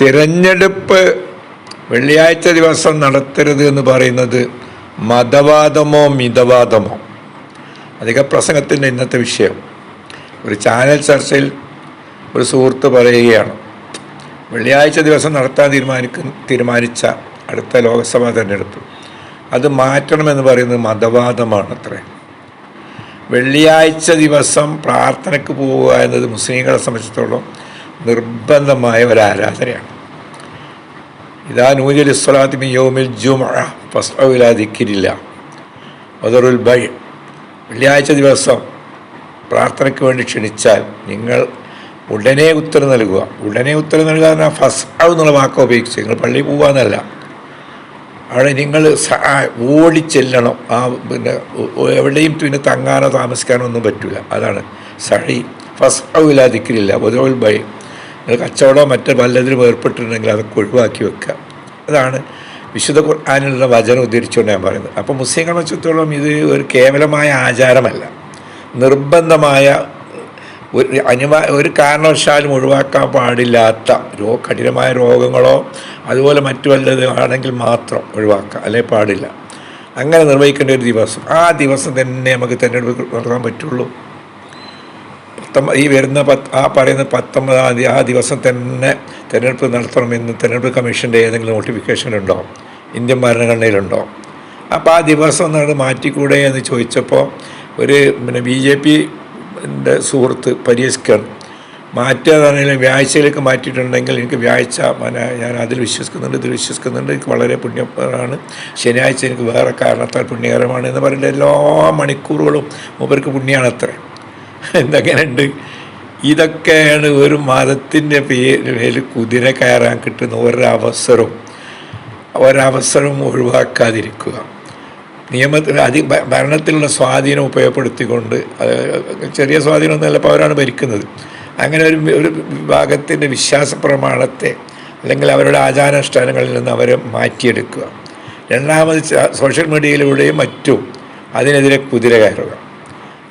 തിരഞ്ഞെടുപ്പ് വെള്ളിയാഴ്ച ദിവസം നടത്തരുത് എന്ന് പറയുന്നത് മതവാദമോ മിതവാദമോ? അധിക പ്രസംഗത്തിന്റെ ഇന്നത്തെ വിഷയം. ഒരു ചാനൽ ചർച്ചയിൽ ഒരു സുഹൃത്ത് പറയുകയാണ് വെള്ളിയാഴ്ച ദിവസം നടത്താൻ തീരുമാനിക്ക തീരുമാനിച്ച അടുത്ത ലോക്സഭാ തിരഞ്ഞെടുപ്പ് അത് മാറ്റണമെന്ന് പറയുന്നത് മതവാദമാണ് അത്രേ വെള്ളിയാഴ്ച ദിവസം പ്രാർത്ഥനയ്ക്ക് പോവുക എന്നത് മുസ്ലിങ്ങളെ സംബന്ധിച്ചിടത്തോളം നിർബന്ധമായ ഒരു ആരാധനയാണ് ഇതാ നൂജൽ ഇസ്ലാത്തി യോമിൽ ജുമ ഫസ്റ്റില്ല അതൊരുൽ ബൈ വെള്ളിയാഴ്ച ദിവസം പ്രാർത്ഥനയ്ക്ക് വേണ്ടി ക്ഷണിച്ചാൽ നിങ്ങൾ ഉടനെ ഉത്തരം നൽകുക. ഉടനെ ഉത്തരം നൽകുക എന്നാൽ ഫസ് എന്നുള്ള വാക്ക് ഉപയോഗിച്ച് നിങ്ങൾ പള്ളിയിൽ പോകാമെന്നല്ല അവിടെ നിങ്ങൾ ഓടി ചെല്ലണം. ആ പിന്നെ എവിടെയും പിന്നെ തങ്ങാനോ താമസിക്കാനോ ഒന്നും പറ്റില്ല അതാണ് സഹി ഫസ് ഇല്ലാതിക്കില്ല പൊതുവൽ ബൈ. നിങ്ങൾ കച്ചവടമോ മറ്റു പലതിലും ഏർപ്പെട്ടിട്ടുണ്ടെങ്കിൽ അതൊക്കെ ഒഴിവാക്കി വെക്കുക. അതാണ് വിശുദ്ധ ഖുർആാനിലുള്ള വചനം ഉദ്ധരിച്ചുകൊണ്ട് ഞാൻ പറയുന്നത്. അപ്പോൾ മുസ്ലിങ്ങളെ വെച്ചിടത്തോളം ഇത് ഒരു കേവലമായ ആചാരമല്ല. നിർബന്ധമായ ഒരു അനിവാ ഒരു കാരണവശാലും ഒഴിവാക്കാൻ പാടില്ലാത്ത രോ കഠിനമായ രോഗങ്ങളോ അതുപോലെ മറ്റു വല്ലത് ആണെങ്കിൽ മാത്രം ഒഴിവാക്കാം അല്ലെ പാടില്ല. അങ്ങനെ നിർവഹിക്കേണ്ട ഒരു ദിവസം. ആ ദിവസം തന്നെ നമുക്ക് തിരഞ്ഞെടുപ്പ് നടത്താൻ പറ്റുള്ളൂ. പത്തൊമ്പത് ഈ വരുന്ന പത്ത് ആ പറയുന്ന പത്തൊമ്പതാം തീയതി ആ ദിവസം തന്നെ തിരഞ്ഞെടുപ്പ് നടത്തണമെന്ന് തിരഞ്ഞെടുപ്പ് കമ്മീഷന്റെ ഏതെങ്കിലും നോട്ടിഫിക്കേഷനുണ്ടോ ഇന്ത്യൻ ഭരണഘടനയിലുണ്ടോ? അപ്പോൾ ആ ദിവസം ഒന്നാണ് മാറ്റിക്കൂടെ എന്ന് ചോദിച്ചപ്പോൾ ഒരു പിന്നെ ബി ജെ പിന്റെ സുഹൃത്ത് പരിഹസിക്കാണ് മാറ്റാതാണെങ്കിലും വ്യാഴ്ചയിലേക്ക് മാറ്റിയിട്ടുണ്ടെങ്കിൽ എനിക്ക് വ്യാഴ്ച ഞാൻ അതിൽ വിശ്വസിക്കുന്നുണ്ട് ഇതിൽ വിശ്വസിക്കുന്നുണ്ട്. എനിക്ക് വളരെ പുണ്യമാണ്. ശനിയാഴ്ച എനിക്ക് വേറെ കാരണത്താൽ പുണ്യകരമാണ് എന്ന് പറയുന്ന എല്ലാ മണിക്കൂറുകളും മൂപ്പർക്ക് പുണ്യമാണ് അത്ര. എന്തൊക്കെയുണ്ട് ഇതൊക്കെയാണ് ഒരു മതത്തിന്റെ പേരിൽ കുതിര കയറാൻ കിട്ടുന്ന ഒരവസരവും. ഒരവസരവും ഒഴിവാക്കാതിരിക്കുക. നിയമത്തിൽ അതി ഭരണത്തിലുള്ള സ്വാധീനം ഉപയോഗപ്പെടുത്തിക്കൊണ്ട് ചെറിയ സ്വാധീനമൊന്നുമല്ല ഇപ്പോൾ അവരാണ് ഭരിക്കുന്നത്. അങ്ങനെ ഒരു ഒരു വിഭാഗത്തിന്റെ വിശ്വാസ പ്രമാണത്തെ അല്ലെങ്കിൽ അവരുടെ ആചാരാനുഷ്ഠാനങ്ങളിൽ നിന്ന് അവരെ മാറ്റിയെടുക്കുക. രണ്ടാമത് സോഷ്യൽ മീഡിയയിലൂടെയും മറ്റും അതിനെതിരെ കുതിര കയറുക.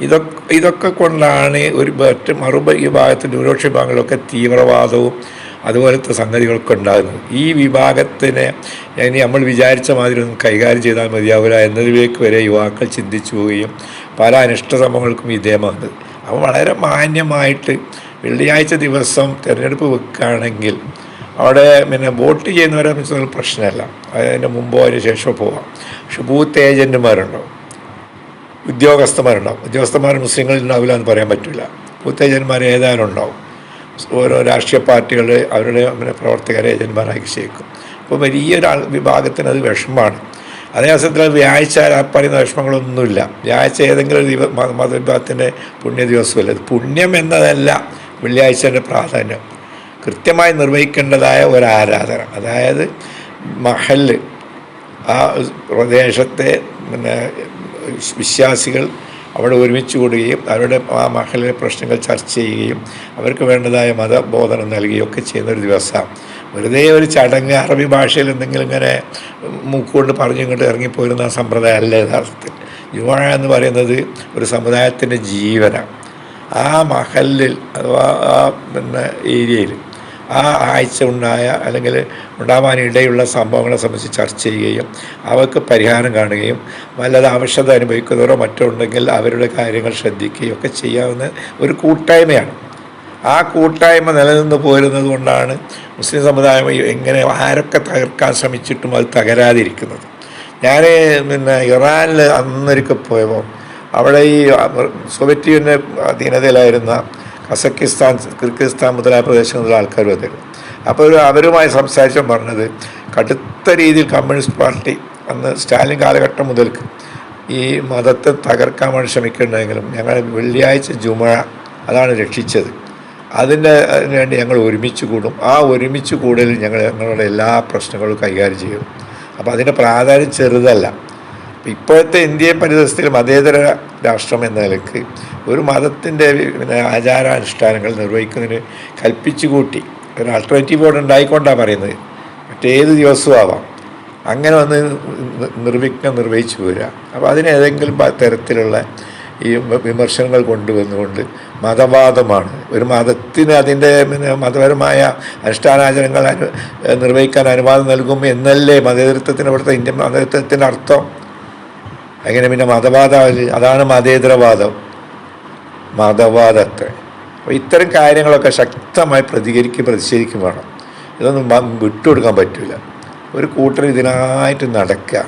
ഇതൊക്കെ ഇതൊക്കെ കൊണ്ടാണ് ഒരു മറ്റ് മറുപ ഈ ഭാഗത്ത് ന്യൂനപക്ഷ വിഭാഗങ്ങളിലൊക്കെ തീവ്രവാദവും അതുപോലത്തെ സംഗതികളൊക്കെ ഉണ്ടാകുന്നത്. ഈ വിഭാഗത്തിനെ ഇനി നമ്മൾ വിചാരിച്ച മാതിരി ഒന്നും കൈകാര്യം ചെയ്താൽ മതിയാവില്ല എന്നതിലേക്ക് വരെ യുവാക്കൾ ചിന്തിച്ചു പോവുകയും പല അനിഷ്ട സംഭവങ്ങൾക്കും വിധേയമാകുന്നത്. അപ്പോൾ വളരെ മാന്യമായിട്ട് വെള്ളിയാഴ്ച ദിവസം തിരഞ്ഞെടുപ്പ് വെക്കുകയാണെങ്കിൽ അവിടെ പിന്നെ വോട്ട് ചെയ്യുന്നവരെ സംബന്ധിച്ചൊരു പ്രശ്നമല്ല. അതിന് മുമ്പോ അതിന് ശേഷമോ പോവാം. പക്ഷെ ബൂത്ത് ഏജന്റുമാരുണ്ടാവും ഉദ്യോഗസ്ഥന്മാരുണ്ടാവും. ഉദ്യോഗസ്ഥന്മാർ മുസ്ലിങ്ങളിൽ ഉണ്ടാവില്ല എന്ന് പറയാൻ പറ്റില്ല. ഉത്തേജന്മാർ ഏതായാലും ഉണ്ടാവും. ഓരോ രാഷ്ട്രീയ പാർട്ടികൾ അവരുടെ പ്രവർത്തകരെ ഏജന്മാരാക്കി ചേക്കും അപ്പോൾ വലിയൊരു വിഭാഗത്തിന് അത് വിഷമമാണ്. അതേ അവസരത്തിൽ വ്യാഴ്ച ആ പറയുന്ന വിഷമങ്ങളൊന്നുമില്ല. വ്യാഴ്ച ഏതെങ്കിലും ദിവ മതവിഭാഗത്തിന്റെ പുണ്യ ദിവസമല്ല? അത് പുണ്യം എന്നതല്ല വെള്ളിയാഴ്ചന്റെ പ്രാധാന്യം. കൃത്യമായി നിർവഹിക്കേണ്ടതായ ഒരു ആരാധന. അതായത് മഹൽ. ആ പ്രദേശത്തെ പിന്നെ വിശ്വാസികൾ അവിടെ ഒരുമിച്ച് കൂടുകയും അവരുടെ ആ മഹലിലെ പ്രശ്നങ്ങൾ ചർച്ച ചെയ്യുകയും അവർക്ക് വേണ്ടതായ മതബോധനം നൽകുകയും ഒക്കെ ചെയ്യുന്ന ഒരു ദിവസം. വെറുതെ ഒരു ചടങ്ങ് അറബി ഭാഷയിൽ എന്തെങ്കിലും ഇങ്ങനെ മൂക്കുകൊണ്ട് പറഞ്ഞു ഇങ്ങോട്ട് സമ്പ്രദായം അല്ല യഥാർത്ഥത്തിൽ. ജുവാഴ എന്ന് പറയുന്നത് ഒരു സമുദായത്തിന്റെ ജീവനാണ്. ആ മഹലിൽ അഥവാ ആ പിന്നെ ഏരിയയിൽ ആ ആഴ്ച ഉണ്ടായ അല്ലെങ്കിൽ ഉണ്ടാവാനിടയുള്ള സംഭവങ്ങളെ സംബന്ധിച്ച് ചർച്ച ചെയ്യുകയും അവർക്ക് പരിഹാരം കാണുകയും വല്ലത് ആവശ്യത അനുഭവിക്കുന്നവരോ മറ്റോ ഉണ്ടെങ്കിൽ അവരുടെ കാര്യങ്ങൾ ശ്രദ്ധിക്കുകയും ഒക്കെ ചെയ്യാവുന്ന ഒരു കൂട്ടായ്മയാണ്. ആ കൂട്ടായ്മ നിലനിന്ന് പോരുന്നത് കൊണ്ടാണ് മുസ്ലിം സമുദായം എങ്ങനെ ആരൊക്കെ തകർക്കാൻ ശ്രമിച്ചിട്ടും അത് തകരാതിരിക്കുന്നത്. ഞാൻ പിന്നെ ഇറാനിൽ അന്നൊരിക്കൽ പോയപ്പോൾ അവിടെ ഈ സോവിയറ്റ് യൂണിയൻ അധീനതയിലായിരുന്ന കസക്കിസ്ഥാൻ കിർഗിസ്ഥാൻ മുതലായ പ്രദേശങ്ങളിലുള്ള ആൾക്കാർ വന്നിരുന്നു. അപ്പോൾ അവരുമായി സംസാരിച്ചാൽ പറഞ്ഞത് കടുത്ത രീതിയിൽ കമ്മ്യൂണിസ്റ്റ് പാർട്ടി അന്ന് സ്റ്റാലിൻ കാലഘട്ടം മുതൽക്ക് ഈ മതത്തെ തകർക്കാൻ വേണ്ടി ശ്രമിക്കുന്നുണ്ടെങ്കിലും ഞങ്ങൾ വെള്ളിയാഴ്ച ജുമ അതാണ് രക്ഷിച്ചത്. അതിന്റെ വേണ്ടി ഞങ്ങൾ ഒരുമിച്ച് കൂടും. ആ ഒരുമിച്ച് കൂടലിൽ ഞങ്ങൾ ഞങ്ങളുടെ എല്ലാ പ്രശ്നങ്ങളും കൈകാര്യം ചെയ്യും അപ്പോൾ അതിന്റെ പ്രാധാന്യം ചെറുതല്ല. ഇപ്പോഴത്തെ ഇന്ത്യൻ പരിതസ്ഥിതിയിൽ മതേതര രാഷ്ട്രം എന്ന നിലയ്ക്ക് ഒരു മതത്തിന്റെ പിന്നെ ആചാരാനുഷ്ഠാനങ്ങൾ നിർവഹിക്കുന്നതിന് കൽപ്പിച്ചു കൂട്ടി ഒരു ആൾട്ടർനേറ്റീവ് ബോർഡ് ഉണ്ടായിക്കൊണ്ടാണ് പറയുന്നത്. മറ്റേത് ദിവസവും ആവാം അങ്ങനെ വന്ന് നിർവിഘ്നം നിർവഹിച്ചു പോരുക. അപ്പോൾ അതിന് ഏതെങ്കിലും തരത്തിലുള്ള ഈ വിമർശനങ്ങൾ കൊണ്ടുവന്നുകൊണ്ട് മതവാദമാണ്. ഒരു മതത്തിന് അതിന്റെ മതപരമായ അനുഷ്ഠാനാചരണങ്ങൾ അനു നിർവഹിക്കാൻ അനുവാദം നൽകും എന്നല്ലേ മതേതരത്വത്തിന് ഇവിടുത്തെ ഇന്ത്യൻ മതേതരത്വത്തിന്റെ അർത്ഥം? അങ്ങനെ പിന്നെ മതവാദം? അതാണ് മതേതരവാദം. മതവാദത്തെ. അപ്പോൾ ഇത്തരം കാര്യങ്ങളൊക്കെ ശക്തമായി പ്രതികരിക്കും പ്രതിഷേധിക്കും വേണം. ഇതൊന്നും വിട്ടുകൊടുക്കാൻ പറ്റില്ല ഒരു കൂട്ടർ ഇതിനായിട്ട് നടക്കുക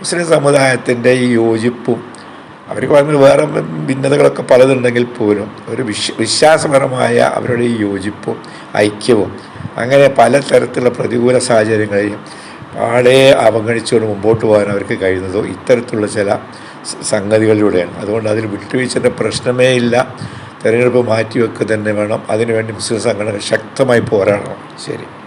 മുസ്ലിം സമുദായത്തിന്റെ ഈ യോജിപ്പും അവർക്ക് പറഞ്ഞ വേറെ ഭിന്നതകളൊക്കെ പലതുണ്ടെങ്കിൽ പോലും ഒരു വിശ്വ വിശ്വാസപരമായ അവരുടെ ഈ യോജിപ്പും ഐക്യവും അങ്ങനെ പലതരത്തിലുള്ള പ്രതികൂല സാഹചര്യങ്ങളെയും പാടെ അവഗണിച്ചുകൊണ്ട് മുമ്പോട്ട് പോകാൻ അവർക്ക് കഴിയുന്നതോ ഇത്തരത്തിലുള്ള ചില സംഗതികളിലൂടെയാണ്. അതുകൊണ്ട് അതിൽ വിട്ടുവീഴ്ചയുടെ പ്രശ്നമേ ഇല്ല. തെരഞ്ഞെടുപ്പ് മാറ്റിവെക്കുക തന്നെ വേണം. അതിനുവേണ്ടി മുസ്ലിം സംഘടന ശക്തമായി പോരാടണം. ശരി.